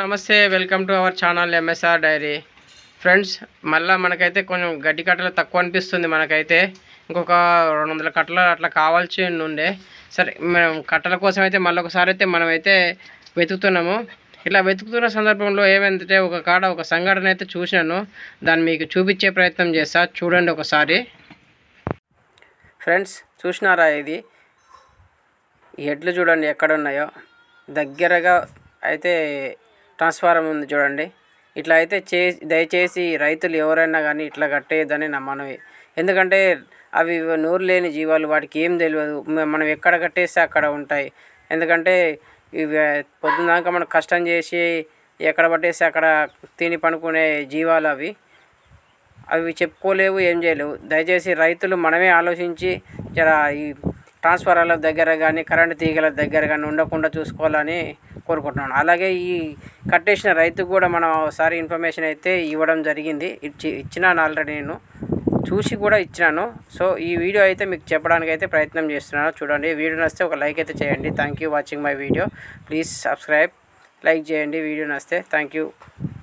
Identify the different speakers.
Speaker 1: నమస్తే welcome to our channel MSR diary friends మళ్ళీ మనకైతే కొంచెం గడ్డి కట్టలు తక్కువ అనిపిస్తుంది మనకైతే. ఇంకొక రెండు వందల కట్టలు అట్లా కావాల్సి ఉండే సరే మనం కట్టల కోసం అయితే మళ్ళీ ఒకసారి అయితే మనమైతే వెతుకుతున్నాము. ఇట్లా వెతుకుతున్న సందర్భంలో ఏమైందంటే ఒక కాడ ఒక సంఘటన అయితే చూసినాను. దాన్ని మీకు చూపించే ప్రయత్నం చేస్తా. చూడండి ఒకసారి. ఫ్రెండ్స్ చూసినారా ఇది? ఎడ్లు చూడండి ఎక్కడ ఉన్నాయో. దగ్గరగా అయితే ట్రాన్స్ఫారం ఉంది చూడండి. ఇట్లా అయితే చే దయచేసి రైతులు ఎవరైనా కానీ ఇట్లా కట్టేయద్దని నా మనవి ఎందుకంటే అవి నోరు లేని జీవాలు వాటికి ఏం తెలియదు. మనం ఎక్కడ కట్టేస్తే అక్కడ ఉంటాయి. ఎందుకంటే ఇవి పొద్దున్నాక మనం కష్టం చేసి ఎక్కడ పట్టేస్తే అక్కడ తిని పనుకునే జీవాలు అవి. అవి చెప్పుకోలేవు ఏం చేయలేవు. దయచేసి రైతులు మనమే ఆలోచించి జర ఈ ట్రాన్స్ఫారాల దగ్గర కానీ కరెంటు తీగల దగ్గర కానీ ఉండకుండా చూసుకోవాలని కోరుకుంటున్నాను. అలాగే ఈ కట్టేసిన రైతుకు కూడా మనం ఒకసారి ఇన్ఫర్మేషన్ అయితే ఇవ్వడం జరిగింది. ఇచ్చి ఇచ్చినాను ఆల్రెడీ నేను. చూసి కూడా ఇచ్చినాను. సో ఈ వీడియో అయితే మీకు చెప్పడానికి అయితే ప్రయత్నం చేస్తున్నాను. చూడండి వీడియో నస్తే ఒక లైక్ అయితే చేయండి. Thank you watching my video please subscribe like చేయండి. వీడియో నస్తే థ్యాంక్ యూ